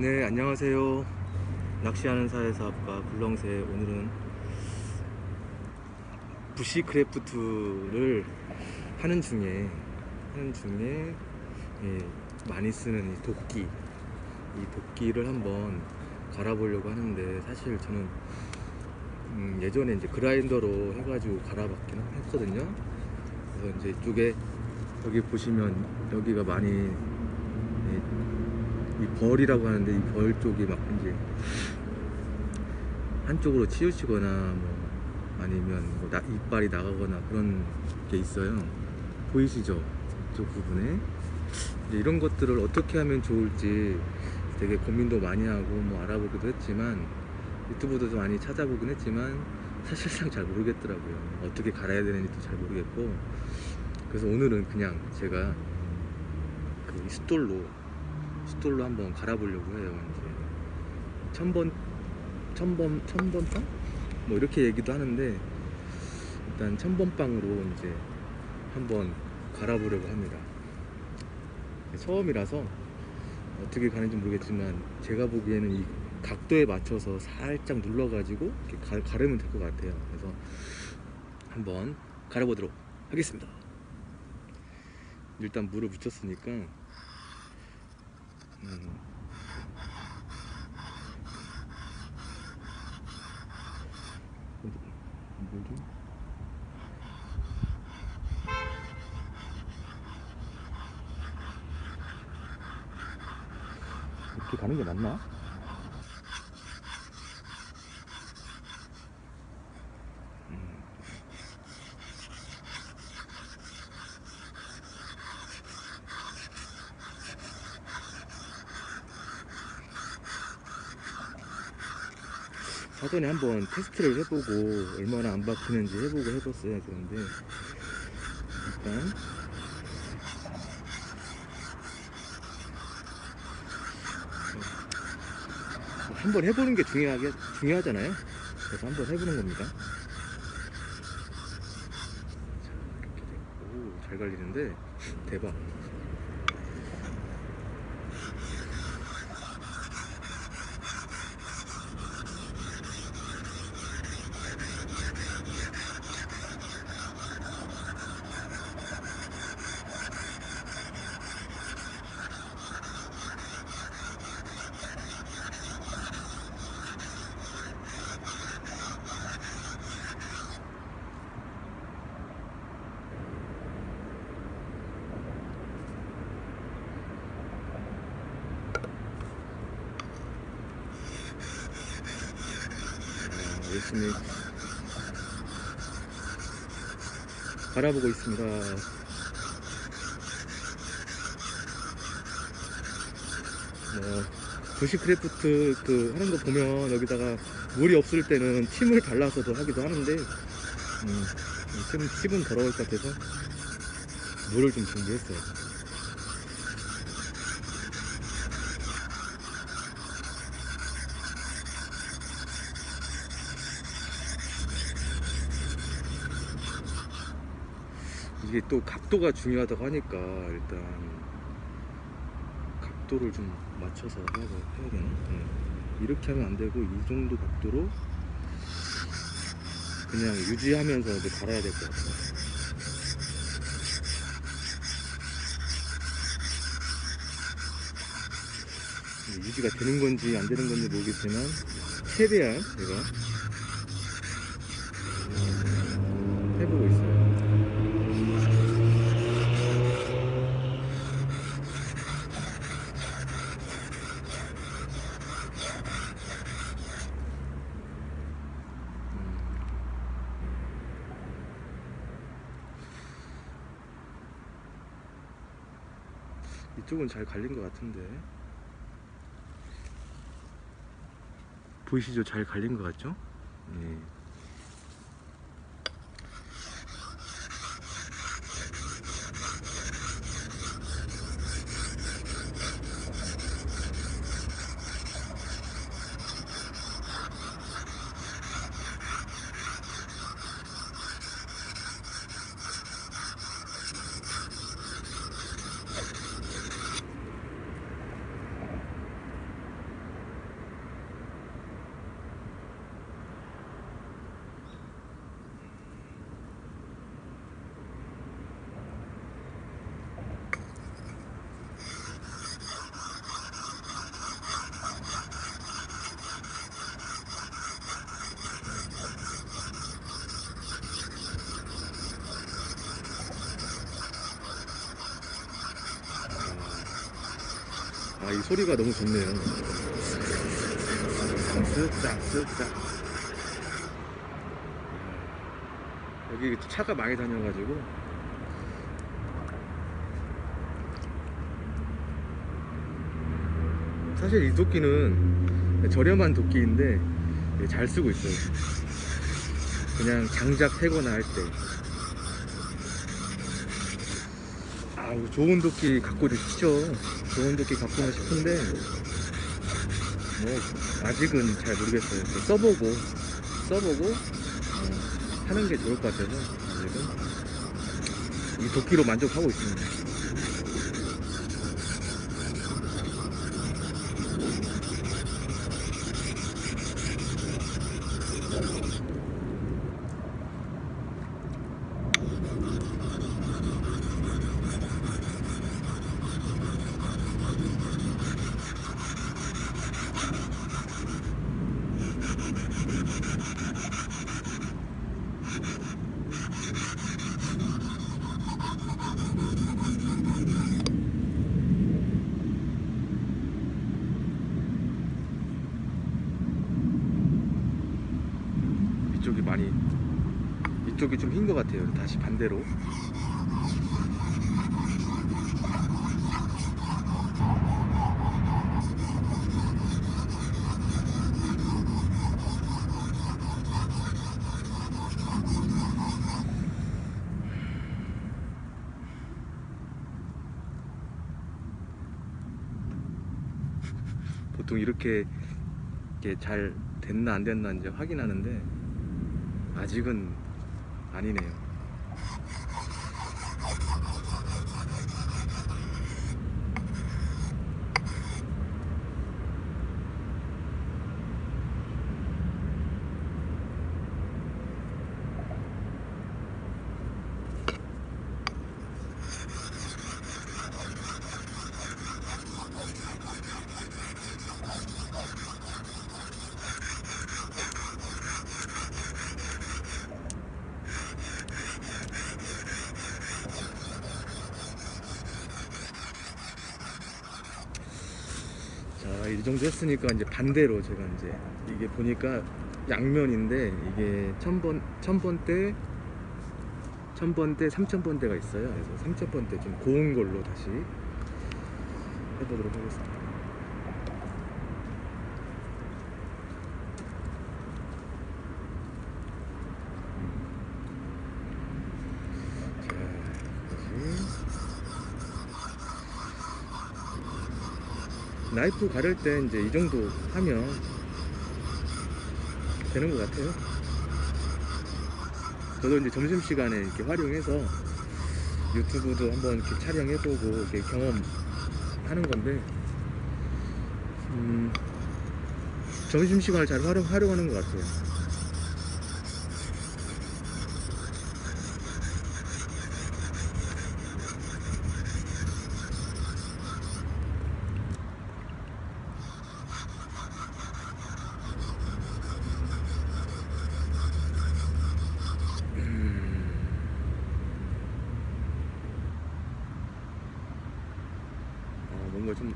네, 안녕하세요. 낚시하는 사회사업가 불렁새 오늘은 부시크래프트를 하는 중에 하는 중에 예, 많이 쓰는 이 도끼 이 도끼를 한번 갈아보려고 하는데 사실 저는 음, 예전에 이제 그라인더로 해가지고 갈아봤긴 했거든요. 그래서 이제 이쪽에 여기 보시면 여기가 많이 예, 이 벌이라고 하는데 이 벌 쪽이 막 이제 한쪽으로 치우치거나 뭐 아니면 뭐 나- 이빨이 나가거나 그런 게 있어요. 보이시죠? 이쪽 부분에 이제 이런 것들을 어떻게 하면 좋을지 되게 고민도 많이 하고 뭐 알아보기도 했지만 유튜브도 좀 많이 찾아보긴 했지만 사실상 잘 모르겠더라고요. 어떻게 갈아야 되는지도 잘 모르겠고 그래서 오늘은 그냥 제가 그 숫돌로 숫돌로 한번 갈아보려고 해요. 이제 천번 천번 천번빵 뭐 이렇게 얘기도 하는데 일단 천번빵으로 이제 한번 갈아보려고 합니다. 처음이라서 어떻게 가는지 모르겠지만 제가 보기에는 이 각도에 맞춰서 살짝 눌러가지고 이렇게 가, 가르면 될 것 같아요. 그래서 한번 갈아보도록 하겠습니다. 일단 물을 묻혔으니까 이렇게 가는 게 맞나? 사전에 한번 테스트를 해보고 얼마나 안 박히는지 해보고 해봤어야 되는데 일단 어, 한번 해보는 게 중요하게 중요하잖아요. 그래서 한번 해보는 겁니다. 잘 갈리는데 대박. 열심히 바라보고 있습니다. 뭐 부시크래프트 그 하는 거 보면 여기다가 물이 없을 때는 침을 발라서도 하기도 하는데 음, 침, 침은 더러울 것 같아서 물을 좀 준비했어요. 이게 또 각도가 중요하다고 하니까 일단 각도를 좀 맞춰서 해야, 해야 되나? 네. 이렇게 하면 안 되고 이 정도 각도로 그냥 유지하면서 이제 갈아야 될 것 같아요. 유지가 되는 건지 안 되는 건지 모르겠지만 최대한 제가 해보고 있어요. 이쪽은 잘 갈린 것 같은데 보이시죠? 잘 갈린 것 같죠? 네. 소리가 너무 좋네요. 쓱싹, 쓱싹. 여기 차가 많이 다녀가지고. 사실 이 도끼는 저렴한 도끼인데 잘 쓰고 있어요. 그냥 장작 패거나 할 때. 아우, 좋은 도끼 갖고 싶죠. 좋은 도끼 갖고는 싶은데, 뭐, 아직은 잘 모르겠어요. 또 써보고, 써보고, 어, 하는 게 좋을 것 같아서, 아직은. 이 도끼로 만족하고 있습니다. 이쪽이 많이, 이쪽이 좀 흰 것 같아요. 다시 반대로. 보통 이렇게, 잘 됐나 안 됐나 이제 확인하는데 아직은 아니네요. 자, 이 정도 했으니까 이제 반대로 제가 이제 이게 보니까 양면인데 이게 천번 천번대 천번대 삼천번대가 있어요. 그래서 삼천번대 좀 고운 걸로 다시 해보도록 하겠습니다. 자, 나이프 가를 때 이제 이 정도 하면 되는 것 같아요. 저도 이제 점심 시간에 이렇게 활용해서 유튜브도 한번 이렇게 촬영해보고 이렇게 경험하는 건데, 음, 점심 시간을 잘 활용 활용하는 것 같아요. 어, 뭔가 좀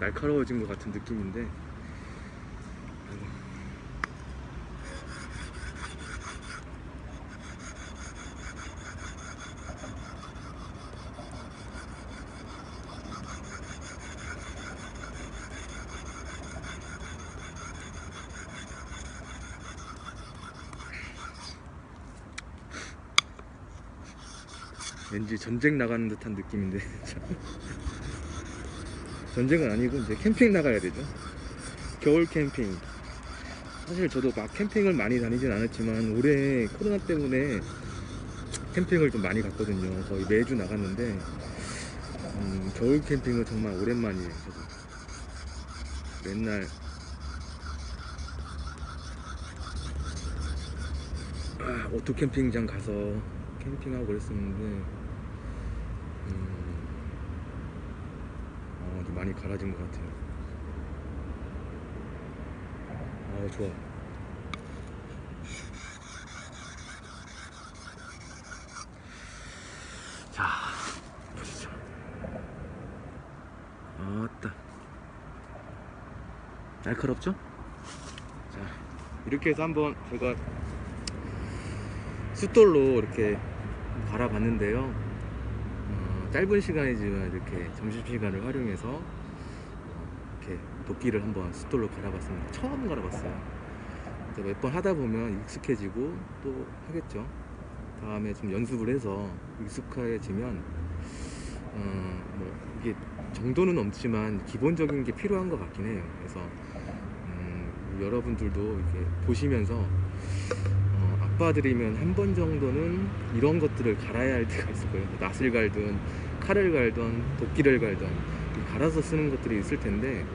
날카로워진 것 같은 느낌인데. 왠지 전쟁 나가는 듯한 느낌인데 전쟁은 아니고 이제 캠핑 나가야 되죠. 겨울 캠핑. 사실 저도 막 캠핑을 많이 다니진 않았지만 올해 코로나 때문에 캠핑을 좀 많이 갔거든요. 거의 매주 나갔는데 음, 겨울 캠핑은 정말 오랜만이에요. 저도 맨날 아, 오토 캠핑장 가서 캠핑하고 그랬었는데 음, 어, 좀 많이 갈아진 것 같아요. 아, 좋아. 자, 보시죠. 아따. 날카롭죠? 자 이렇게 해서 한번 제가 숫돌로 이렇게 갈아봤는데요 어, 짧은 시간이지만 이렇게 점심시간을 활용해서 어, 이렇게 도끼를 한번 숫돌로 갈아봤습니다. 처음 갈아봤어요. 몇 번 하다 보면 익숙해지고 또 하겠죠. 다음에 좀 연습을 해서 익숙해지면 어, 뭐 이게 정도는 없지만 기본적인 게 필요한 것 같긴 해요. 그래서 음, 여러분들도 이렇게 보시면서 어, 아빠들이면 한 번 정도는 이런 것들을 갈아야 할 때가 있을 거예요. 뭐 낫을 갈든 칼을 갈든 도끼를 갈든 이 갈아서 쓰는 것들이 있을 텐데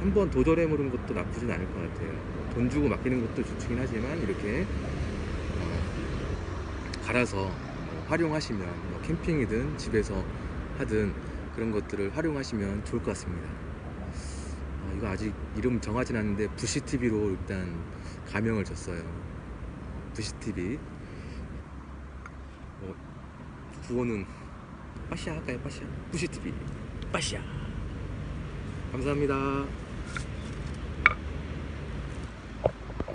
한번 도전해 보는 것도 나쁘진 않을 것 같아요. 돈 주고 맡기는 것도 좋긴 하지만 이렇게 어, 갈아서 뭐 활용하시면 뭐 캠핑이든 집에서 하든 그런 것들을 활용하시면 좋을 것 같습니다. 어, 이거 아직 이름 정하진 않는데 부시 TV로 일단 가명을 줬어요. 부시 TV. 어, 구호는 빠시아 할까요? 빠시아. 부시 TV. 빠시아. 감사합니다.